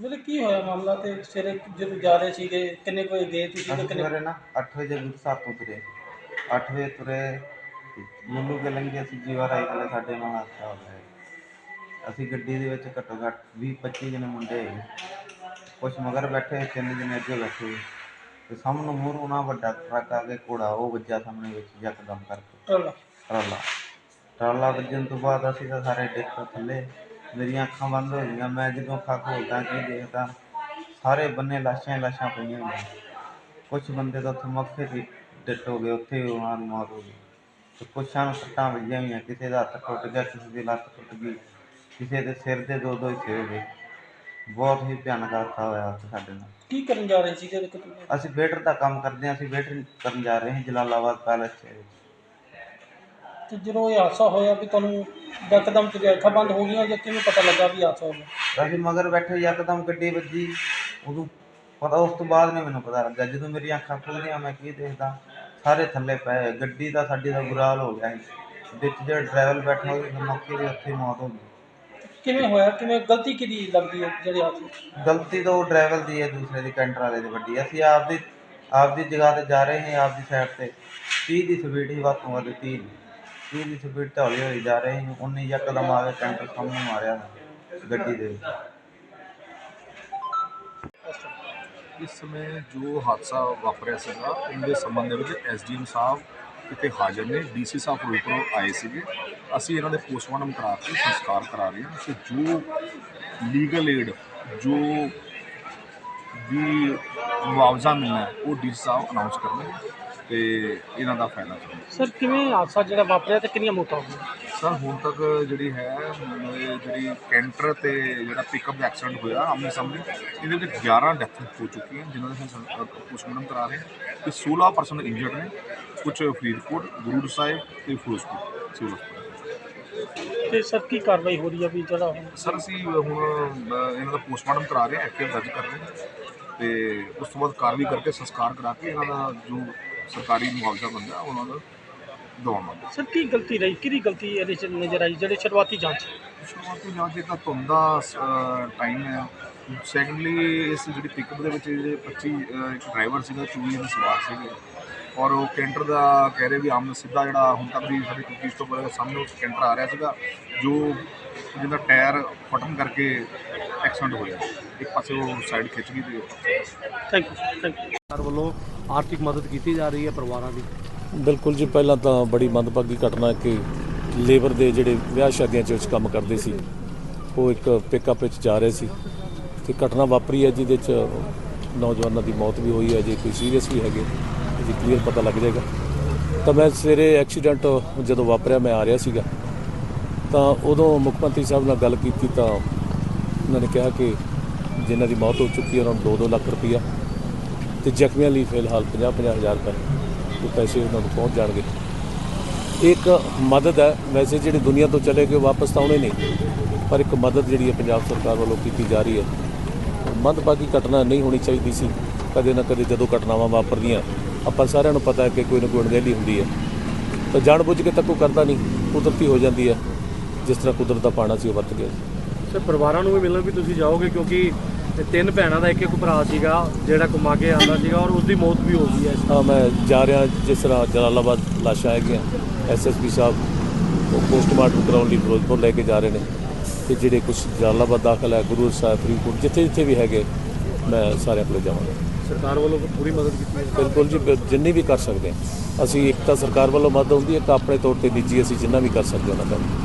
ਵੀਰੇ ਕੀ ਹੋਇਆ ਮਾਮਲਾ ਤੇ ਸਵੇਰੇ ਜਦੋਂ ਜਾ ਰਹੇ ਸੀਗੇ ਕਿੰਨੇ ਕੁ ਵਜੇ ਗਏ ਤੁਸੀਂ ਤੇ ਅਸੀਂ ਕਿੰਨੇ ਸਵੇਰੇ ਨਾ 8 ਵਜੇ ਗੁਰਸਾਰ ਤੋਂ ਤੁਰੇ। 8 ਵਜੇ ਤੁਰੇ ਮੁੱਲੂ ਕੇ ਲੰਘੇ ਅਸੀਂ ਜੀਵਾ ਰਾਈ ਕੋਲੇ ਸਾਡੇ ਨਾਲ ਹਾਦਸਾ ਹੋ ਗਿਆ। ਅਸੀਂ ਗੱਡੀ ਦੇ ਵਿੱਚ ਘੱਟੋ ਘੱਟ 20 25 ਜਣੇ ਮੁੰਡੇ ਕੁਛ ਮਗਰ ਬੈਠੇ ਤਿੰਨ ਜਣੇ ਅੱਗੇ ਬੈਠੇ। ਤੇ ਸਾਹਮਣੇ ਮੂਹਰੋਂ ਨਾ ਵੱਡਾ ਟਰੱਕ ਆ ਕੇ ਘੋੜਾ ਉਹ ਵੱਜਾ ਸਾਹਮਣੇ ਵਿੱਚ ਯਕਦਮ ਕਰਕੇ। ਟਰਾਲਾ। ਟਰਾਲਾ। ਟਰਾਲਾ ਵੱਜਣ ਤੋਂ ਬਾਅਦ ਅਸੀਂ ਤਾਂ ਸਾਰੇ ਡਿੱਗ ਪਏ ਥੱਲੇ। ਮੇਰੀਆਂ ਅੱਖਾਂ ਬੰਦ ਹੋ ਗਈਆਂ। ਮੈਂ ਜਦੋਂ ਅੱਖਾਂ ਖੋਲਦਾ ਕੀ ਦੇਖਦਾ ਸਾਰੇ ਬੰਨੇ ਲਾਸ਼ਾਂ ਹੀ ਲਾਸ਼ਾਂ ਪਈਆਂ ਹੋਈਆਂ। ਕੁਝ ਬੰਦੇ ਤਾਂ ਉੱਥੇ ਮੌਕੇ ਤੇ ਡਿੱਟ ਹੋ ਗਏ ਉੱਥੇ ਹੀ ਉਹਨਾਂ ਦੀ ਮੌਤ ਹੋ ਗਈ। ਤੇ ਕੁਛਾਂ ਨੂੰ ਸੱਟਾਂ ਵੱਜੀਆਂ ਹੋਈਆਂ ਕਿਸੇ ਦਾ ਹੱਥ ਟੁੱਟ ਗਿਆ ਕਿਸੇ ਦੀ ਲੱਤ ਟੁੱਟ ਗਈ ਕਿਸੇ ਦੇ ਸਿਰ ਦੇ ਦੋ ਦੋ ਹਿੱਸੇ ਹੋ ਗਏ ਬਹੁਤ ਹੀ ਭਿਆਨਕ ਹਾਦਸਾ ਹੋਇਆ ਉੱਥੇ ਸਾਡੇ ਨਾਲ। ਕੀ ਕਰਨ ਜਾ ਰਹੇ ਤੇ ਕਿੱਥੇ? ਅਸੀਂ ਵੇਟਰ ਦਾ ਕੰਮ ਕਰਦੇ ਹਾਂ ਅਸੀਂ ਵੇਟਰ ਕਰਨ ਜਾ ਰਹੇ ਹਾਂ ਜਲਾਲਾਬਾਦ ਪੈਲੇਸ 'ਚ। ਤੇ ਜਦੋਂ ਇਹ ਹਾਦਸਾ ਹੋਇਆ ਵੀ ਤੁਹਾਨੂੰ ਯਕਦਮ ਤੇ ਅੱਖਾਂ ਬੰਦ ਹੋ ਗਈਆਂ ਜਾਂ ਕਿਵੇਂ ਪਤਾ ਲੱਗਾ ਵੀ ਹਾਦਸਾ ਹੋ ਗਿਆ? ਅਸੀਂ ਮਗਰ ਬੈਠੇ ਯਕਦਮ ਗੱਡੀ ਵੱਜੀ ਉਦੋਂ ਪਤਾ ਉਸ ਤੋਂ ਬਾਅਦ ਮੈਨੂੰ ਪਤਾ ਲੱਗਾ। ਜਦੋਂ ਮੇਰੀਆਂ ਅੱਖਾਂ ਖੁੱਲ੍ਹੀਆਂ ਮੈਂ ਕੀ ਦੇਖਦਾ? ਸਾਰੇ ਥੱਲੇ ਪਏ ਗੱਡੀ ਦਾ ਸਾਡੀ ਦਾ ਬੁਰਾ ਹਾਲ ਹੋ ਗਿਆ ਸੀ। ਵਿੱਚ ਜਿਹੜਾ ਡਰਾਈਵਰ ਬੈਠਾ ਉਹਦੀ ਮੌਕੇ ਦੀ ਉੱਥੇ ਹੀ ਮੌਤ ਹੋ ਗਈ। ਕਿਵੇਂ ਹੋਇਆ? ਕਿਵੇਂ ਗਲਤੀ ਕਿਹਦੀ ਲੱਗਦੀ ਹੈ ਜਿਹੜੇ ਹਾਦਸੇ ਗਲਤੀ ਤਾਂ ਉਹ ਡਰਾਈਵਰ ਦੀ ਹੈ ਦੂਸਰੇ ਦੀ ਕੈਂਟਰ ਵਾਲੇ ਦੀ ਵੱਡੀ ਅਸੀਂ ਆਪਦੀ ਆਪਦੀ ਜਗ੍ਹਾ ਤੇ ਜਾ ਰਹੇ ਹਾਂ ਆਪਦੀ ਸਾਈਡ ਤੇ। 30 ਦੀ ਸਪੀਡ ਹੀ ਵੱਧ ਤੋਂ ਵੱਧ 30 ਦੀ। 30 ਦੀ ਸਪੀਡ ਤੇ ਹੌਲੀ ਹੌਲੀ ਜਾ ਰਹੇ ਹਾਂ ਉਨੀ ਯਕਦਮ ਆ ਕੇ ਕੈਂਟਰ ਸਾਹਮਣੇ ਮਾਰਿਆ ਗੱਡੀ ਦੇ ਵਿੱਚ। ਇਸ ਸਮੇਂ ਜੋ ਹਾਦਸਾ ਵਾਪਰਿਆ ਸੀਗਾ ਉਹਦੇ ਸੰਬੰਧ ਦੇ ਵਿੱਚ ਐਸਡੀਐਮ ਸਾਹਿਬ ਇੱਥੇ ਹਾਜ਼ਰ ਨੇ ਡੀਸੀ ਸਾਹਿਬ ਫਿਰੋਜ਼ਪੁਰ ਆਏ ਸੀਗੇ। ਅਸੀਂ ਇਹਨਾਂ ਦੇ ਪੋਸਟਮਾਰਟਮ ਕਰਾ ਕੇ ਸੰਸਕਾਰ ਕਰਾ ਰਹੇ ਹਾਂ ਤੇ ਜੋ ਲੀਗਲ ਏਡ ਜੋ ਵੀ ਮੁਆਵਜ਼ਾ ਮਿਲਣਾ ਹੈ, ਉਹ ਡੀਸੀ ਸਾਹਿਬ ਅਨਾਉਂਸ ਕਰਨਗੇ। ਤੇ ਇਹਨਾਂ ਦਾ ਫਾਇਦਾ ਸਰ ਕਿਵੇਂ ਹਾਦਸਾ ਜਿਹੜਾ ਵਾਪਰਿਆ ਤੇ ਕਿੰਨੀਆਂ ਮੌਤਾਂ ਹੋਈਆਂ ਸਰ ਹੁਣ ਤੱਕ ਜਿਹੜੀ ਹੈ ਇਹ ਜਿਹੜੀ ਕੈਂਟਰ ਤੇ ਜਿਹੜਾ ਪਿਕਅਪ ਦਾ ਐਕਸੀਡੈਂਟ ਹੋਇਆ ਆਮਨੇ ਸਾਹਮਣੇ ਇਹਦੇ ਵਿੱਚ 11 ਡੈਥ ਹੋ ਚੁੱਕੀਆਂ ਜਿਨ੍ਹਾਂ ਦੇ ਅਸੀਂ ਪੋਸਟਮਾਰਟਮ ਕਰਾ ਰਹੇ ਹਾਂ। ਤੇ 16 ਪਰਸਨ ਇੰਜਰਡ ਨੇ ਕੁਝ ਫਰੀਦਕੋਟ ਗੁਰੂ ਸਾਹਿਬ ਤੇ ਫਿਰੋਜ਼ਪੁਰ ਸਿਵਲ ਹਸਪਤਾਲ ਤੇ ਸਰ ਕੀ ਕਾਰਵਾਈ ਹੋ ਰਹੀ ਹੈ ਵੀ ਜਿਹੜਾ ਹੁਣ? ਸਰ ਅਸੀਂ ਹੁਣ ਅਹ, ਇਹਨਾਂ ਦਾ ਪੋਸਟਮਾਰਟਮ ਕਰਾ ਰਹੇ ਹਾਂ ਐਫਆਈਆਰ ਦਰਜ ਕਰ ਰਹੇ ਹਾਂ। ਤੇ ਉਸ ਤੋਂ ਬਾਅਦ ਕਾਰਵਾਈ ਕਰਕੇ ਸੰਸਕਾਰ ਕਰਾ ਕੇ ਇਹਨਾਂ ਦਾ ਜੋ ਸਰਕਾਰੀ ਮੁਆਵਜ਼ਾ ਬਣਦਾ ਉਹਨਾਂ ਦਾ ਦਵਾਵਾਂਗੇ ਸਰ ਕੀ ਗਲਤੀ ਰਹੀ? ਕਿਹਦੀ ਗਲਤੀ ਇਹਦੇ ਚ ਨਜ਼ਰ ਆਈ ਜਿਹੜੇ ਸ਼ੁਰੂਆਤੀ ਜਾਂਚ? ਸ਼ੁਰੂਆਤੀ ਜਾਂਚ ਇਹ ਤਾਂ ਧੁੰਦ ਦਾ ਟਾਈਮ ਹੈ। ਸੈਕੰਡਲੀ ਇਸ ਜਿਹੜੀ ਪਿਕਅਪ ਦੇ ਵਿੱਚ ਜਿਹੜੇ 25 ਅਹ, ਇੱਕ ਡਰਾਈਵਰ ਸੀਗਾ 24 ਦੇ ਸਵਾਰ ਸੀਗੇ। ਔਰ ਉਹ ਕੈਂਟਰ ਦਾ ਕਹਿ ਰਹੇ ਵੀ ਆਮ ਸਿੱਧਾ ਜਿਹੜਾ ਹੁਣ ਤੱਕ ਦੀ ਸਾਡੀ ਕੁਕੀਜ਼ ਤੋਂ ਪਹਿਲਾਂ ਸਾਹਮਣੇ ਉਹ ਕੈਂਟਰ ਆ ਰਿਹਾ ਸੀਗਾ ਜੋ ਜਿਹਦਾ ਟਾਇਰ ਫਟਣ ਕਰਕੇ ਐਕਸੀਡੈਂਟ ਹੋਇਆ। ਇੱਕ ਪਾਸੇ ਉਹ ਸਾਈਡ ਖਿੱਚ ਗਈ ਤੇ ਥੈਂਕ ਯੂ ਥੈਂਕ ਯੂ ਸਰਕਾਰ ਵੱਲੋਂ ਆਰਥਿਕ ਮਦਦ ਕੀਤੀ ਜਾ ਰਹੀ ਹੈ ਪਰਿਵਾਰਾਂ ਦੀ? ਬਿਲਕੁਲ ਜੀ ਪਹਿਲਾਂ ਤਾਂ ਬੜੀ ਮੰਦਭਾਗੀ ਘਟਨਾ ਕਿ ਲੇਬਰ ਦੇ ਜਿਹੜੇ ਵਿਆਹ ਸ਼ਾਦੀਆਂ 'ਚ ਵਿੱਚ ਕੰਮ ਕਰਦੇ ਸੀ ਉਹ ਇੱਕ ਪਿਕਅਪ ਵਿੱਚ ਜਾ ਰਹੇ ਸੀ। ਤੇ ਘਟਨਾ ਵਾਪਰੀ ਹੈ ਜਿਹਦੇ 'ਚ ਨੌਜਵਾਨਾਂ ਦੀ ਮੌਤ ਵੀ ਹੋਈ ਹੈ ਜੇ ਕੋਈ ਸੀਰੀਅਸ ਵੀ ਹੈਗੇ ਜੀ ਕਲੀਅਰ ਪਤਾ ਲੱਗ ਜਾਏਗਾ। ਤਾਂ ਮੈਂ ਸਵੇਰੇ ਐਕਸੀਡੈਂਟ ਜਦੋਂ ਵਾਪਰਿਆ ਮੈਂ ਆ ਰਿਹਾ ਸੀਗਾ। ਤਾਂ ਉਦੋਂ ਮੁੱਖ ਮੰਤਰੀ ਸਾਹਿਬ ਨਾਲ ਗੱਲ ਕੀਤੀ ਤਾਂ ਉਹਨਾਂ ਨੇ ਕਿਹਾ ਕਿ ਜਿਨ੍ਹਾਂ ਦੀ ਮੌਤ ਹੋ ਚੁੱਕੀ ਹੈ, ਉਹਨਾਂ ਨੂੰ 2-2 ਲੱਖ ਰੁਪਈਆ ਤੇ ਜ਼ਖਮੀਆਂ ਲਈ ਫਿਲਹਾਲ 50-50 ਹਜ਼ਾਰ ਰੁਪਏ ਉਹ ਪੈਸੇ ਉਹਨਾਂ ਨੂੰ ਪਹੁੰਚ ਜਾਣਗੇ। ਇੱਕ ਮਦਦ ਹੈ, ਵੈਸੇ ਜਿਹੜੇ ਦੁਨੀਆ ਤੋਂ ਚਲੇ ਗਏ ਵਾਪਸ ਤਾਂ ਆਉਣੇ ਨਹੀਂ ਪਰ ਇੱਕ ਮਦਦ ਜਿਹੜੀ ਹੈ ਪੰਜਾਬ ਸਰਕਾਰ ਵੱਲੋਂ ਕੀਤੀ ਜਾ ਰਹੀ ਹੈ। ਮੰਦਭਾਗੀ ਘਟਨਾ ਨਹੀਂ ਹੋਣੀ ਚਾਹੀਦੀ ਸੀ, ਕਦੇ ਨਾ ਕਦੇ ਜਦੋਂ ਘਟਨਾਵਾਂ ਵਾਪਰਦੀਆਂ, ਆਪਾਂ ਸਾਰਿਆਂ ਨੂੰ ਪਤਾ ਹੈ ਕਿ ਕੋਈ ਨਾ ਕੋਈ ਅਣਗਹਿਲੀ ਹੁੰਦੀ ਹੈ। ਤਾਂ ਜਾਣਬੁੱਝ ਕੇ ਤਾਂ ਕੋਈ ਕਰਦਾ ਨਹੀਂ, ਕੁਦਰਤੀ ਹੋ ਜਾਂਦੀ ਹੈ, ਜਿਸ ਤਰ੍ਹਾਂ ਕੁਦਰਤ ਦਾ ਪਾਣਾ ਸੀ ਉਹ ਵਰਤ ਗਿਆ ਸਰ ਪਰਿਵਾਰਾਂ ਨੂੰ ਵੀ ਮਿਲਣ ਵੀ ਤੁਸੀਂ ਜਾਓਗੇ ਕਿਉਂਕਿ ਤਿੰਨ ਭੈਣਾਂ ਦਾ ਇੱਕ ਇੱਕ ਭਰਾ ਸੀਗਾ ਜਿਹੜਾ ਕਮਾ ਕੇ ਆਉਂਦਾ ਸੀਗਾ ਔਰ ਉਸ ਦੀ ਮੌਤ ਵੀ ਹੋ ਗਈ ਹੈ ਹਾਂ ਮੈਂ ਜਾ ਰਿਹਾ ਜਿਸ ਤਰ੍ਹਾਂ ਜਲਾਲਾਬਾਦ ਲਾਸ਼ਾਂ ਹੈਗੀਆਂ ਐਸਐਸਪੀ ਸਾਹਿਬ ਉਹ ਪੋਸਟਮਾਰਟਮ ਕਰਾਉਣ ਲਈ ਫਿਰੋਜ਼ਪੁਰ ਲੈ ਕੇ ਜਾ ਰਹੇ ਨੇ ਤੇ ਜਿਹੜੇ ਕੁਝ ਜਲਾਲਾਬਾਦ ਦਾਖਲ ਹੈ ਗੁਰੂ ਸਾਹਿਬ ਫਰੀਦਕੋਟ ਜਿੱਥੇ ਜਿੱਥੇ ਵੀ ਹੈਗੇ ਮੈਂ ਸਾਰਿਆਂ ਕੋਲ ਜਾਵਾਂਗਾ। ਸਰਕਾਰ ਵੱਲੋਂ ਪੂਰੀ ਮਦਦ ਕੀਤੀ ਹੈ? ਬਿਲਕੁਲ ਜੀ ਜਿੰਨੀ ਵੀ ਕਰ ਸਕਦੇ ਅਸੀਂ ਇੱਕ ਤਾਂ ਸਰਕਾਰ ਵੱਲੋਂ ਮਦਦ ਹੁੰਦੀ ਹੈ ਇੱਕ ਆਪਣੇ ਤੌਰ ਤੇ ਨਿੱਜੀ ਅਸੀਂ ਜਿੰਨਾ ਵੀ ਕਰ ਸਕਦੇ ਹਾਂ ਉਹਨਾਂ ਦਾ।